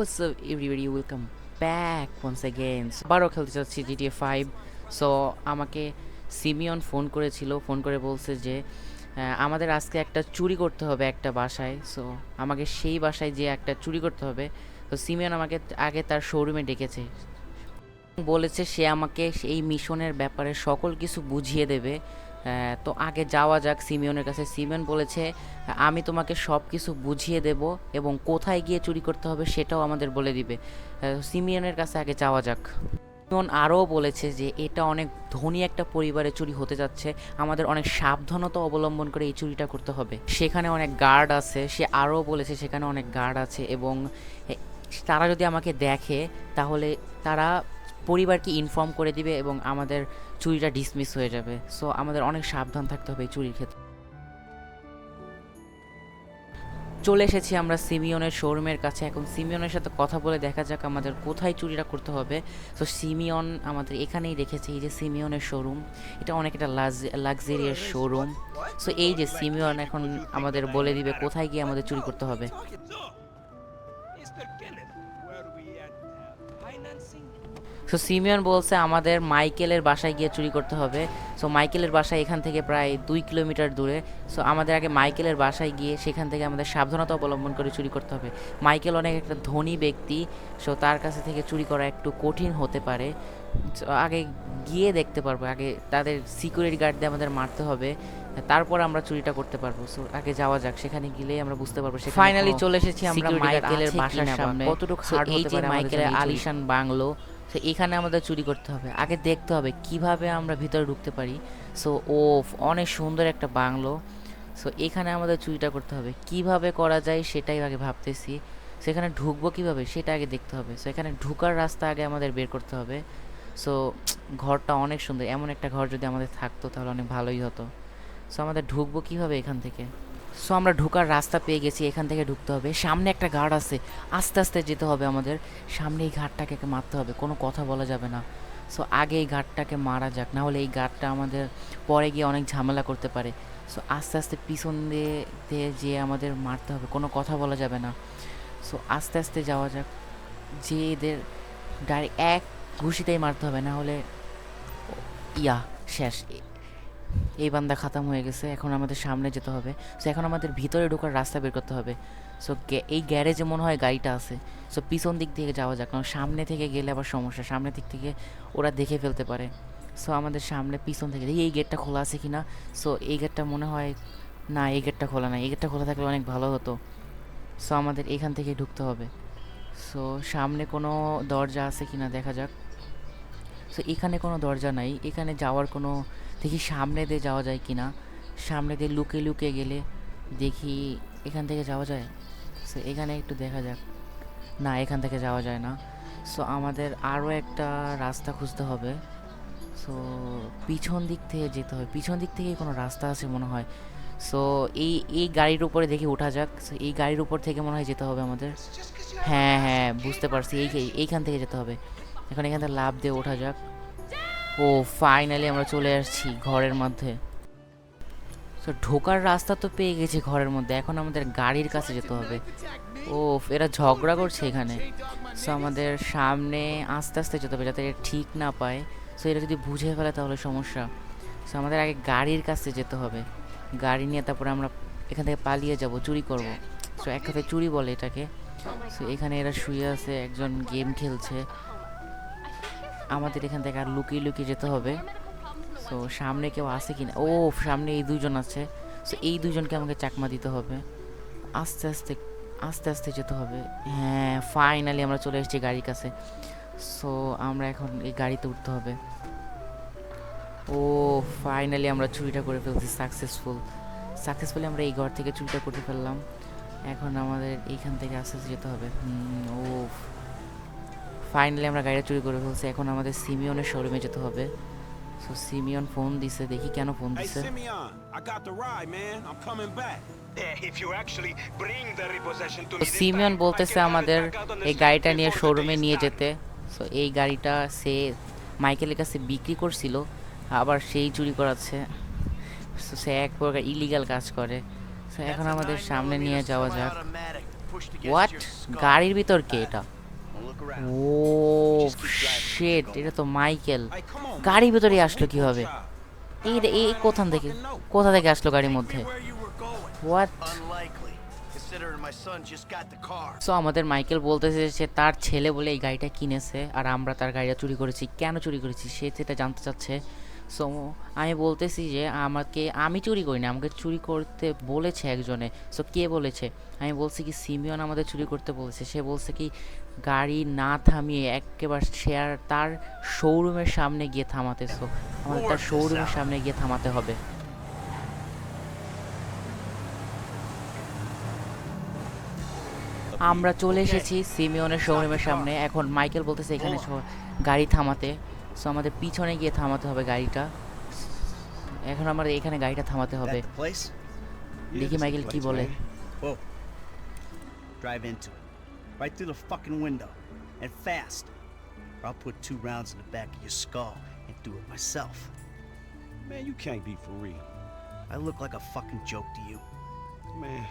everybody? Welcome back once again. So, আবারও খেলতে চাচ্ছি জিটিএ ফাইভ সো আমাকে সিমিয়ন ফোন করেছিল ফোন করে বলছে যে আমাদের আজকে একটা চুরি করতে হবে একটা বাসায়। সো আমাকে সেই বাসায় যে একটা চুরি করতে হবে। তো সিমিয়ন আমাকে আগে তার শোরুমে ডেকেছে। বলেছে সে আমাকে এই মিশনের ব্যাপারে সকল কিছু বুঝিয়ে দেবে। তো আগে যাওয়া যাক, সিমিয়নের কাছে। সিমিয়ন বলেছে, আমি তোমাকে সব কিছু বুঝিয়ে দেব এবং কোথায় গিয়ে চুরি করতে হবে সেটাও আমাদের বলে দিবে। সিমিয়নের কাছে আগে যাওয়া যাক। সিমিয়ন আরও বলেছে যে, এটা অনেক ধনী একটা পরিবারে চুরি হতে যাচ্ছে। আমাদের অনেক সাবধানতা অবলম্বন করে এই চুরিটা করতে হবে। সেখানে অনেক গার্ড আছে, সে আরও বলেছে সেখানে অনেক গার্ড আছে এবং তারা যদি আমাকে দেখে, তাহলে তারা পরিবারকে ইনফর্ম করে দিবে এবং আমাদের চুরিটা ডিসমিস হয়ে যাবে। সো আমাদের অনেক সাবধান থাকতে হবে এই চুরির ক্ষেত্রে। চলে এসেছি আমরা সিমিয়নের শোরুমের কাছে। এখন সিমিয়নের সাথে কথা বলে দেখা যাক আমাদের কোথায় চুরিটা করতে হবে। তো সিমিয়ন আমাদের এখানেই রেখেছে, এই যে সিমিয়নের শোরুম এটা অনেক একটা লাক্সারিয়াস শোরুম সো এই যে সিমিয়ন এখন আমাদের বলে দিবে কোথায় গিয়ে আমাদের চুরি করতে হবে। সো সিমিয়ন বলছে, আমাদের মাইকেলের বাসায় গিয়ে চুরি করতে হবে। সো মাইকেলের বাসায় এখান থেকে প্রায় দুই কিলোমিটার দূরে। সো আমাদের আগে মাইকেলের বাসায় গিয়ে সেখান থেকে আমাদের সাবধানতা অবলম্বন করে চুরি করতে হবে। মাইকেল অনেক একটা ধনী ব্যক্তি। সো তার কাছে থেকে চুরি করা একটু কঠিন হতে পারে। আগে গিয়ে দেখতে পারব। আগে তাদের সিকিউরিটি গার্ড দিয়ে আমাদের মারতে হবে। তারপর আমরা চুরিটা করতে পারব। সো আগে যাওয়া যাক সেখানে গেলেই আমরা বুঝতে পারব ফাইনালি চলে এসেছি আমরা মাইকেলের বাসার সামনে। কতটুকু হার্ড হতে পারে মাইকেলের আলিশান বাংলো তো এখানে আমাদের চুরি করতে হবে। আগে দেখতে হবে কীভাবে আমরা ভিতরে ঢুকতে পারি। সো ও অনেক সুন্দর একটা বাংলো। সো এখানে আমাদের চুরিটা করতে হবে। কীভাবে করা যায় সেটাই আগে ভাবতেছি। সেখানে ঢুকবো কীভাবে সেটা আগে দেখতে হবে। সো এখানে ঢুকার রাস্তা আগে আমাদের বের করতে হবে। সো ঘরটা অনেক সুন্দর। এমন একটা ঘর যদি আমাদের থাকতো তাহলে অনেক ভালোই হতো। সো আমাদের ঢুকবো কীভাবে এখান থেকে? সো আমরা ঢোকার রাস্তা পেয়ে গেছি, এখান থেকে ঢুকতে হবে। সামনে একটা ঘাট আছে, আস্তে আস্তে যেতে হবে আমাদের। সামনে এই ঘাটটাকে মারতে হবে, কোনো কথা বলা যাবে না। সো আগে এই ঘাটটাকে মারা যাক, না হলে এই ঘাটটা আমাদের পরে গিয়ে অনেক ঝামেলা করতে পারে। সো আস্তে আস্তে পিছন দিয়ে যেয়ে আমাদের মারতে হবে, কোনো কথা বলা যাবে না। সো আস্তে আস্তে যাওয়া যাক। যে এদের ডাইরেক্ট এক ঘুষিতেই মারতে হবে, না হলে, ইয়া, শেষ। এই বান্দা খাতাম হয়ে গেছে, এখন আমাদের সামনে যেতে হবে। সো এখন আমাদের ভিতরে ঢোকার রাস্তা বের করতে হবে। সো এই গ্যারেজে মনে হয় গাড়িটা আছে। সো পিছন দিক থেকে যাওয়া যাক, কারণ সামনে থেকে গেলে আবার সমস্যা। সামনে দিক থেকে ওরা দেখে ফেলতে পারে। সো আমাদের সামনে পিছন থেকে এই গেটটা খোলা আছে কি না সো এই গেটটা মনে হয়, না, এই গেটটা খোলা না এই গেটটা খোলা থাকলে অনেক ভালো হতো। সো আমাদের এখান থেকে ঢুকতে হবে। সো সামনে কোনো দরজা আছে কি না দেখা যাক। সো এখানে কোনো দরজা নাই। এখানে যাওয়ার কোনো, দেখি সামনে দিয়ে যাওয়া যায় কি না সামনে দিয়ে লুকে লুকে গেলে দেখি এখান থেকে যাওয়া যায়। সো এখানে একটু দেখা যাক। না, এখান থেকে যাওয়া যায় না। সো আমাদের আরও একটা রাস্তা খুঁজতে হবে। সো পিছন দিক থেকে যেতে হবে। পিছন দিক থেকেই কোনো রাস্তা আছে মনে হয়। সো এই এই গাড়ির উপরে দেখি ওঠা যাক। সো এই গাড়ির উপর থেকে মনে হয় যেতে হবে আমাদের। হ্যাঁ হ্যাঁ বুঝতে পারছি। এই, এইখান থেকে যেতে হবে। এখন এখান থেকে লাভ দিয়ে ওঠা যাক। ও ফাইনালি আমরা চলে আসছি ঘরের মধ্যে। তো ঢোকার রাস্তা তো পেয়ে গেছি ঘরের মধ্যে। এখন আমাদের গাড়ির কাছে যেতে হবে। ও এরা ঝগড়া করছে এখানে। সো আমাদের সামনে আস্তে আস্তে যেতে হবে যাতে ঠিক না পায়। সো এরা যদি বুঝে ফেলে তাহলে সমস্যা। সো আমাদের আগে গাড়ির কাছে যেতে হবে। গাড়ি নিয়ে তারপরে আমরা এখান থেকে পালিয়ে যাব, চুরি করব। সো এক কথায় চুরি বলে এটাকে। সো এখানে এরা শুয়ে আছে, একজন গেম খেলছে। আমাদের এখান থেকে আর লুকিয়ে লুকিয়ে যেতে হবে। সো সামনে কেউ আছে কিনা? ও সামনে এই দুজন আছে। সো এই দুজনকে আমাকে চাকমা দিতে হবে। আস্তে আস্তে আস্তে আস্তে যেতে হবে। হ্যাঁ ফাইনালি আমরা চলে এসেছি গাড়ির কাছে। সো আমরা এখন এই গাড়িতে উঠতে হবে। ও ফাইনালি আমরা চুরিটা করে ফেলছি সাকসেসফুল সাকসেসফুলি আমরা এই ঘর থেকে চুরিটা করে ফেললাম। এখন আমাদের এইখান থেকে আস্তে আস্তে যেতে হবে। ও ফাইনালি আমরা গাড়িটা চুরি করে ফেলছি। এখন আমাদের সিমিয়নের শোরুমে যেতে হবে। সো সিমিয়ন ফোন দিছে দেখি কেন ফোন দিছে। সিমিয়ন বলতেছে আমাদের এই গাড়িটা নিয়ে শোরুমে নিয়ে যেতে। সো এই গাড়িটা সে মাইকেলের কাছে বিক্রি করছিল আবার সেই চুরি করাচ্ছে। সো সে এক প্রকার ইলিগাল কাজ করে। সো এখন আমাদের সামনে নিয়ে যাওয়া যাক। হোয়াট গাড়ির ভিতর কে এটা? ও শেট এটা তো মাইকেল গাড়ির. ভিতরে আসলো কীভাবে? এই এই কোথান থেকে? কোথা থেকে আসলো গাড়ির মধ্যে. হোয়াট. সো আমাদের মাইকেল বলতেছে যে তার ছেলে বলে এই গাড়িটা কিনেছে আর আমরা তার গাড়িটা চুরি করেছি। কেন চুরি করেছি? সে সেটা জানতে চাচ্ছে সো আমি বলতেছি যে আমাকে আমি চুরি করিনি আমাকে চুরি করতে বলেছে একজনে। সো কে বলেছে? আমি বলছি কি সিমিয়ন আমাদের চুরি করতে বলেছে। সে বলছে কি গাড়ি না থামিয়ে একেবারে শেয়ার তার শোরুমের সামনে গিয়ে থামাতে। সো আমাদের তার শোরুমের সামনে গিয়ে থামাতে হবে। আমরা চলে এসেছি সিমিয়নের শোরুমের সামনে। এখন মাইকেল বলতেছে এখানে গাড়ি থামাতে। সো আমাদের পিছনে গিয়ে থামাতে হবে গাড়িটা এখন আমাদের এখানে গাড়িটা থামাতে হবে That the place? Yeah, দেখি this মাইকেল the কি place, বলে man. Whoa. Drive into it. Right through the fucking window. And fast. Or I'll put two rounds in the back of your skull and do it myself. Man, you can't be for real. I look like a fucking joke to you. Man,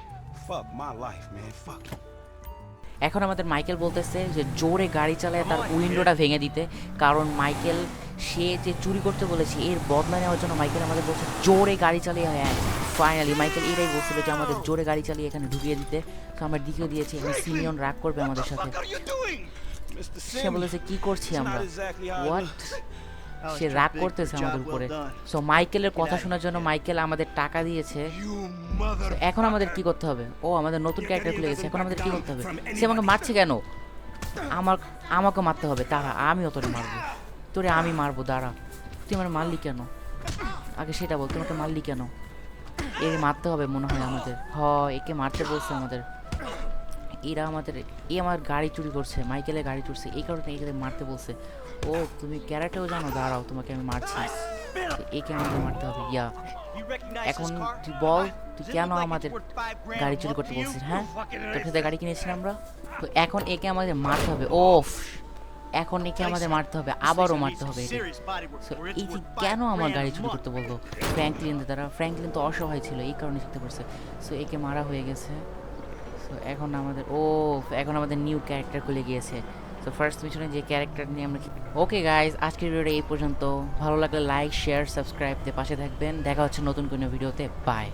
fuck my life, man. Fuck it. এখন আমাদের Michael বলতেছে যে জোরে গাড়ি চালায় তার উইন্ডোটা ভেঙে দিতে। কারণ মাইকেল সে যে চুরি করতে বলেছে এর বদলা নেওয়ার জন্য মাইকেল আমাদের বলছে জোরে গাড়ি চালিয়ে হ্যাঁ ফাইনালি মাইকেল এটাই বলছিল যে আমাদের জোরে গাড়ি চালিয়ে এখানে ঢুকিয়ে দিতে। তো আমরা দিকেও দিয়েছি এখানে সিমিয়ন রাগ করবে আমাদের সাথে. সে বলেছে কি করছি আমরা? হোয়াট সে রাগ করতেছে আমাদের উপরে। সো মাইকেলের কথা শোনার জন্য মাইকেল আমাদের টাকা দিয়েছে। এখন আমাদের কি করতে হবে? ও আমাদের নতুন ক্যারেক্টার খুলে গেছে। এখন আমাদের কি করতে হবে? সে আমাকে মারছে কেন? আমার আমাকে মারতে হবে। তারা আমিও তোরে মারবো। তোরে আমি মারবো দাঁড়া। তুই আমার মারলি কেন? আগে সেটা বল তোমাকে মারলি কেন? এর মারতে হবে মনে হয় আমাদের। হ একে মারতে বলছে আমাদের। এরা আমাদের এ আমার গাড়ি চুরি করছে মাইকেলের গাড়ি চুরছে এই কারণে একে মারতে বলছে। ও তুমি ক্যারেটেও জানো দাঁড়াও তোমাকে আমি মারছি। একে আমাদের মারতে হবে ইয়া। এখন তুই বল তুই কেন আমাদের গাড়ি চুরি করতে বলছিস হ্যাঁ? তোর সাথে গাড়ি কিনেছি আমরা? তো এখন একে আমাদের মারতে হবে ওফ! এখন একে আমাদের মারতে হবে আবারও মারতে হবে এই যে কেন আমার গাড়ি চুরি করতে বলল? ফ্র্যাঙ্কলিন দ্বারা ফ্র্যাঙ্কলিন তো অসহায় ছিল এই কারণে শিখতে পারছে। সো একে মারা হয়ে গেছে। সো এখন আমাদের, ও, এখন আমাদের নিউ ক্যারেক্টার খুলে গিয়েছে। সো ফার্স্ট মিশনে যে ক্যারেক্টার নিয়ে আমরা ওকে গাইজ আজকের ভিডিওটা এই পর্যন্ত। ভালো লাগলে লাইক শেয়ার সাবস্ক্রাইব দিয়ে পাশে থাকবেন। দেখা হচ্ছে নতুন কোনো ভিডিওতে বাই